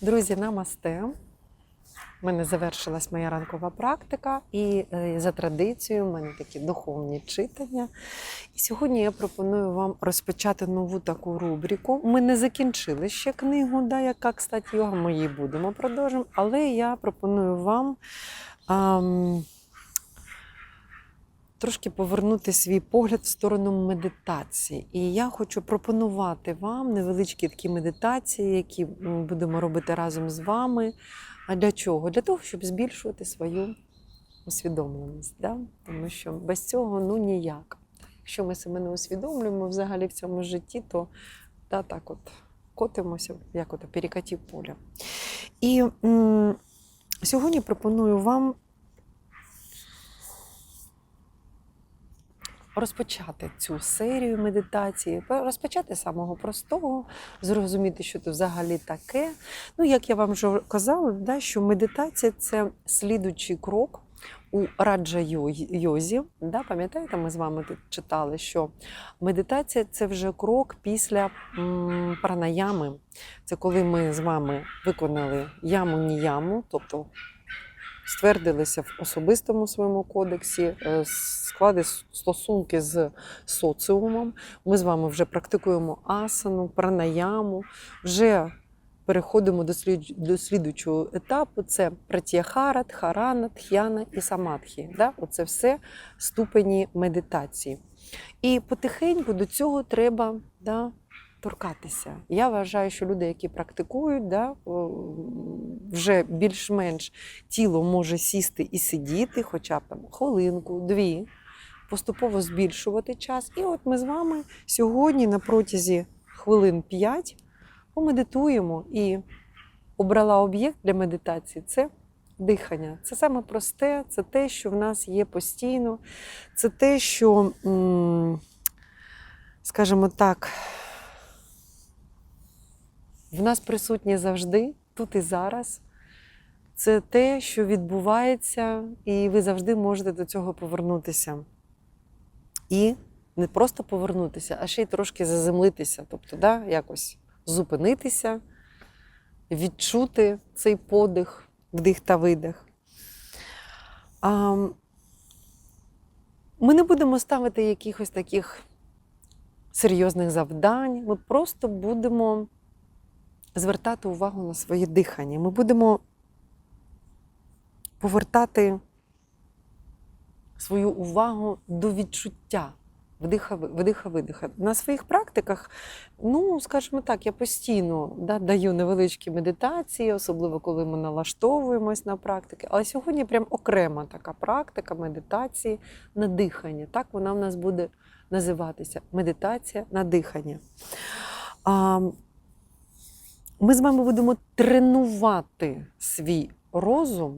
Друзі, намасте. У мене завершилась моя ранкова практика, і е, за традицією в мене такі духовні читання. І сьогодні я пропоную вам розпочати нову таку рубрику. Ми не закінчили ще книгу, да, яка кстати, йога, ми її будемо продовжимо, але я пропоную вам. ам, Трошки повернути свій погляд в сторону медитації. І я хочу пропонувати вам невеличкі такі медитації, які м, будемо робити разом з вами. А для чого? Для того, щоб збільшувати свою усвідомленість. Да? Тому що без цього ну ніяк. Якщо ми себе не усвідомлюємо взагалі в цьому житті, то да, так от котимося, як от перекатів поля. І м, сьогодні пропоную вам розпочати цю серію медитації, розпочати з самого простого, зрозуміти, що це взагалі таке. Ну, як я вам вже казала, да, що медитація це слідучий крок у раджа йозі. Да, пам'ятаєте, ми з вами тут читали, що медитація це вже крок після м, пранаями. Це коли ми з вами виконали яму-ніяму, тобто ствердилися в особистому своєму кодексі, е, склади стосунки з соціумом. Ми з вами вже практикуємо асану, пранаяму, вже переходимо до слід- слідучого етапу: це пратіахара, тхарана, тхяна і самадхі. Да? Оце все ступені медитації. І потихеньку до цього треба да, торкатися. Я вважаю, що люди, які практикують, да, вже більш-менш тіло може сісти і сидіти, хоча б там хвилинку, дві, поступово збільшувати час. І от ми з вами сьогодні на протязі хвилин 5 помедитуємо і обрала об'єкт для медитації це дихання. Це саме просте, це те, що в нас є постійно, це те, що, скажімо так, в нас присутнє завжди, тут і зараз. Це те, що відбувається, і ви завжди можете до цього повернутися. І не просто повернутися, а ще й трошки заземлитися, тобто, да, якось зупинитися, відчути цей подих, вдих та видих. А, ми не будемо ставити якихось таких серйозних завдань, ми просто будемо звертати увагу на своє дихання. Ми будемо повертати свою увагу до відчуття вдиха-видиха. На своїх практиках, ну, скажімо так, я постійно да, даю невеличкі медитації, особливо коли ми налаштовуємось на практики. Але сьогодні прям окрема така практика медитації на дихання. Так вона в нас буде називатися медитація на дихання. А, ми з вами будемо тренувати свій розум,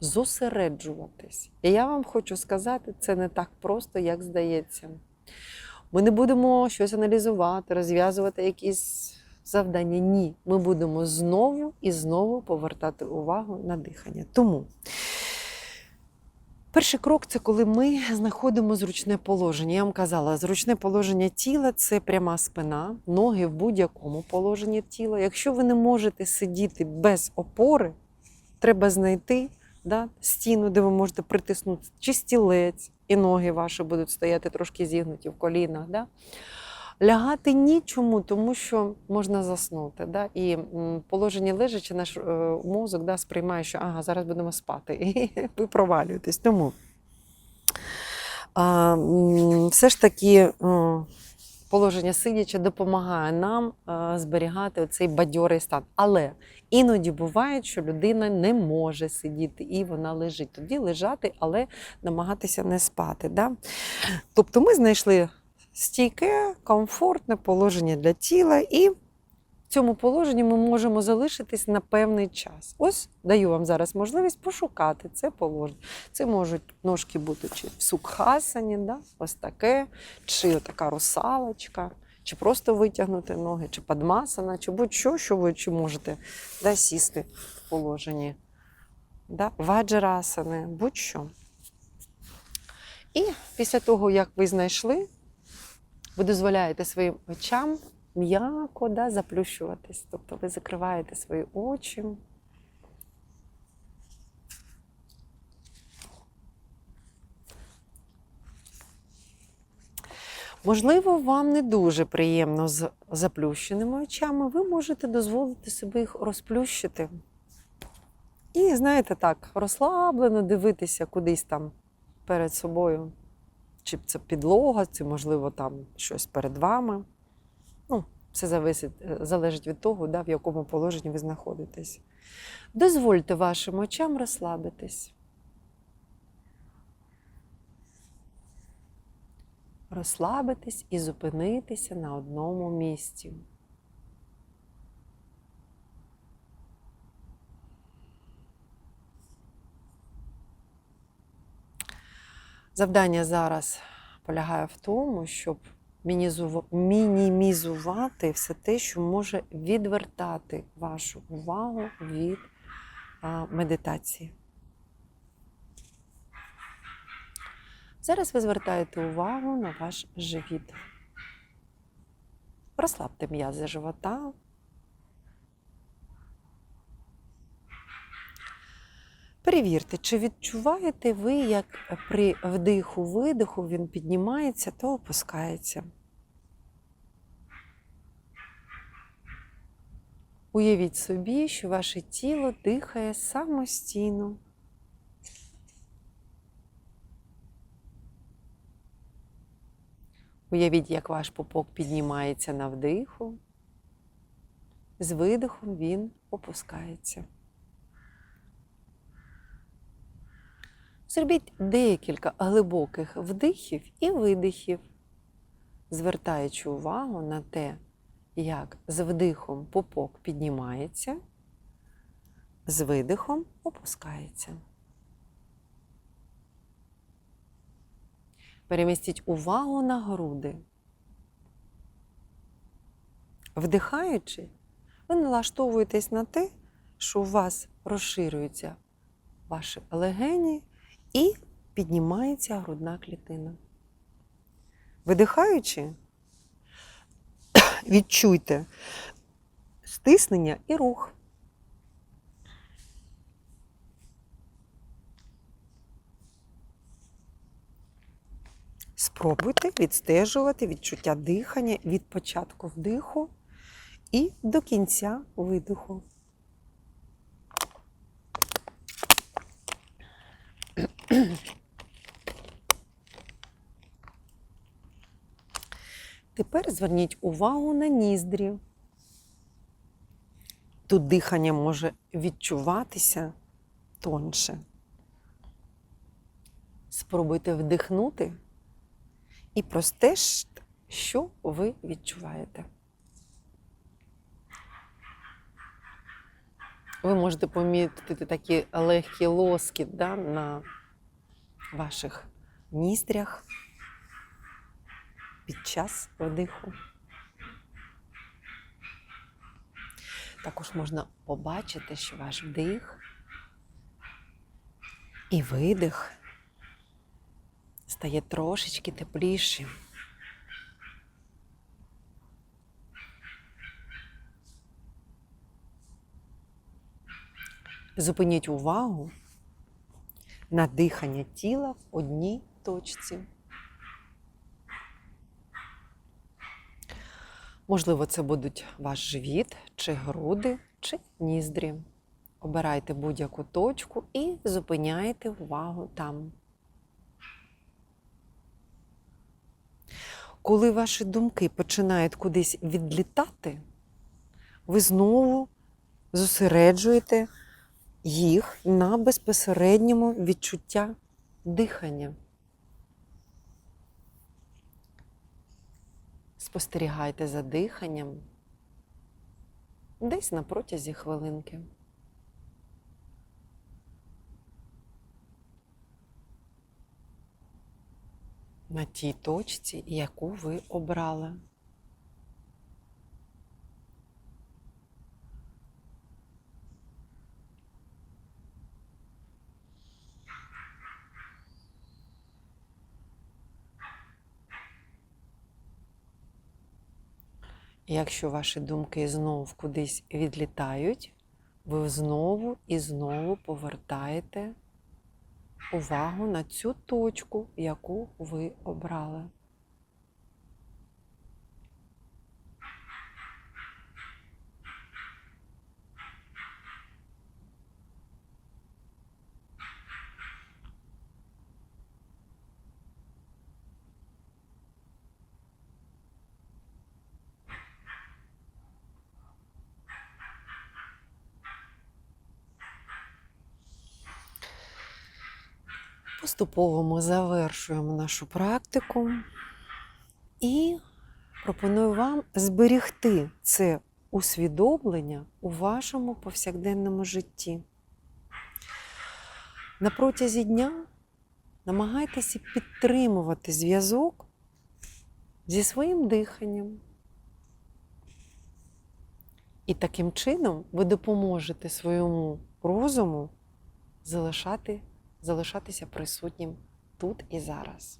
зосереджуватись. І я вам хочу сказати, це не так просто, як здається. Ми не будемо щось аналізувати, розв'язувати якісь завдання. Ні. Ми будемо знову і знову повертати увагу на дихання. Тому перший крок це коли ми знаходимо зручне положення. Я вам казала, зручне положення тіла це пряма спина, ноги в будь-якому положенні тіла. Якщо ви не можете сидіти без опори, треба знайти да, стіну, де ви можете притиснути чи стілець, і ноги ваші будуть стояти трошки зігнуті в колінах. Да. Лягати нічому, тому що можна заснути. Да? І положення лежачи, наш е, мозок да, сприймає, що ага, зараз будемо спати, і ви провалюєтесь. Тому а, все ж таки е, положення сидячи допомагає нам е, зберігати цей бадьорий стан. Але іноді буває, що людина не може сидіти і вона лежить. Тоді лежати, але намагатися не спати. Да? Тобто ми знайшли стійке, комфортне положення для тіла, і в цьому положенні ми можемо залишитись на певний час. Ось даю вам зараз можливість пошукати це положення. Це можуть ножки бути чи в сукхасані, да? ось таке, чи така русалочка, чи просто витягнути ноги, чи падмасана, чи будь-що, що ви чи можете да, сісти в положенні. Да? Ваджарасани, будь-що. І після того, як ви знайшли, ви дозволяєте своїм очам м'яко да, заплющуватись. Тобто ви закриваєте свої очі. Можливо, вам не дуже приємно з заплющеними очами, ви можете дозволити собі їх розплющити. І, знаєте, так, розслаблено дивитися кудись там перед собою. Чи це підлога, чи, можливо, там щось перед вами. Ну, все зависить, е, залежить від того, да, в якому положенні ви знаходитесь. Дозвольте вашим очам розслабитись. Розслабитись і зупинитися на одному місці. Завдання зараз полягає в тому, щоб мінімізувати все те, що може відвертати вашу увагу від медитації. Зараз ви звертаєте увагу на ваш живіт. Розслабте м'язи живота. Перевірте, чи відчуваєте ви, як при вдиху-видиху він піднімається та опускається. Уявіть собі, що ваше тіло дихає самостійно. Уявіть, як ваш пупок піднімається на вдиху, з видихом він опускається. Зробіть декілька глибоких вдихів і видихів, звертаючи увагу на те, як з вдихом пупок піднімається, з видихом опускається. Перемістіть увагу на груди. Вдихаючи, ви налаштовуєтесь на те, що у вас розширюються ваші легені і піднімається грудна клітина. Видихаючи, відчуйте стиснення і рух. Спробуйте відстежувати відчуття дихання від початку вдиху і до кінця видиху. Тепер зверніть увагу на ніздрі. Тут дихання може відчуватися тонше. Спробуйте вдихнути і простежте, що ви відчуваєте. Ви можете помітити такий легкий лоскіт да, на ваших ніздрях під час вдиху. Також можна побачити, що ваш вдих і видих стає трошечки теплішим. Зупиніть увагу на дихання тіла в одній точці. Можливо, це будуть ваш живіт, чи груди, чи ніздрі. Обирайте будь-яку точку і зупиняйте увагу там. Коли ваші думки починають кудись відлітати, ви знову зосереджуєте їх на безпосередньому відчуття дихання. Спостерігайте за диханням десь на протязі хвилинки. На тій точці, яку ви обрали. І Якщо ваші думки знов кудись відлітають, ви знову і знову повертаєте увагу на цю точку, яку ви обрали. Поступово ми завершуємо нашу практику і пропоную вам зберігти це усвідомлення у вашому повсякденному житті. На протязі дня намагайтеся підтримувати зв'язок зі своїм диханням. І таким чином ви допоможете своєму розуму залишати залишатися присутнім тут і зараз.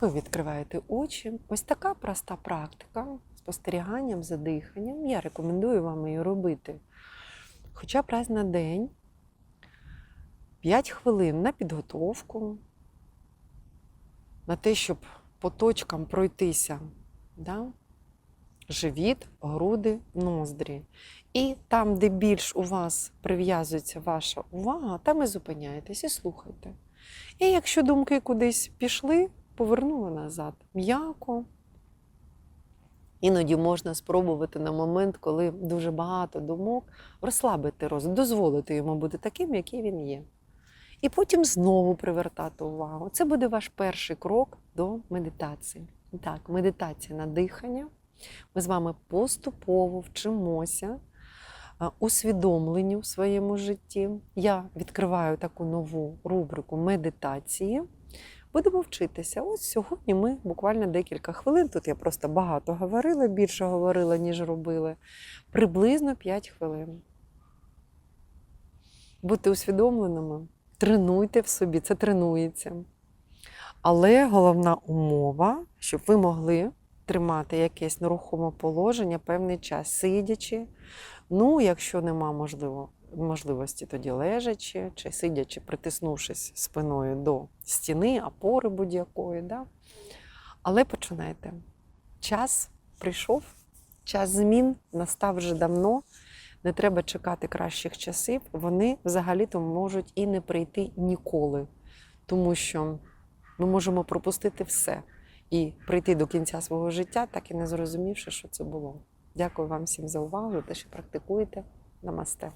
Ви відкриваєте очі. Ось така проста практика спостеріганням за диханням. Я рекомендую вам її робити хоча б раз на день, 5 хвилин на підготовку, на те, щоб по точкам пройтися. Да? Живіт, груди, ноздрі. І там, де більш у вас прив'язується ваша увага, там і зупиняєтесь і слухайте. І якщо думки кудись пішли, повернули назад м'яко. Іноді можна спробувати на момент, коли дуже багато думок, розслабити розум, дозволити йому бути таким, який він є. І потім знову привертати увагу. Це буде ваш перший крок до медитації. Так, медитація на дихання. Ми з вами поступово вчимося усвідомленню в своєму житті. Я відкриваю таку нову рубрику медитації. Будемо вчитися. Ось сьогодні ми буквально декілька хвилин. Тут я просто багато говорила, більше говорила, ніж робила. Приблизно 5 хвилин. Будьте усвідомленими, тренуйте в собі, це тренується. Але головна умова, щоб ви могли тримати якесь нерухоме положення певний час, сидячи. Ну, якщо нема можливо, можливості, тоді лежачи, чи сидячи, притиснувшись спиною до стіни, опори будь-якої. Да? Але починайте. Час прийшов, час змін настав вже давно. Не треба чекати кращих часів. Вони взагалі-то можуть і не прийти ніколи, тому що ми можемо пропустити все і прийти до кінця свого життя, так і не зрозумівши, що це було. Дякую вам всім за увагу, те, що практикуєте. Намасте.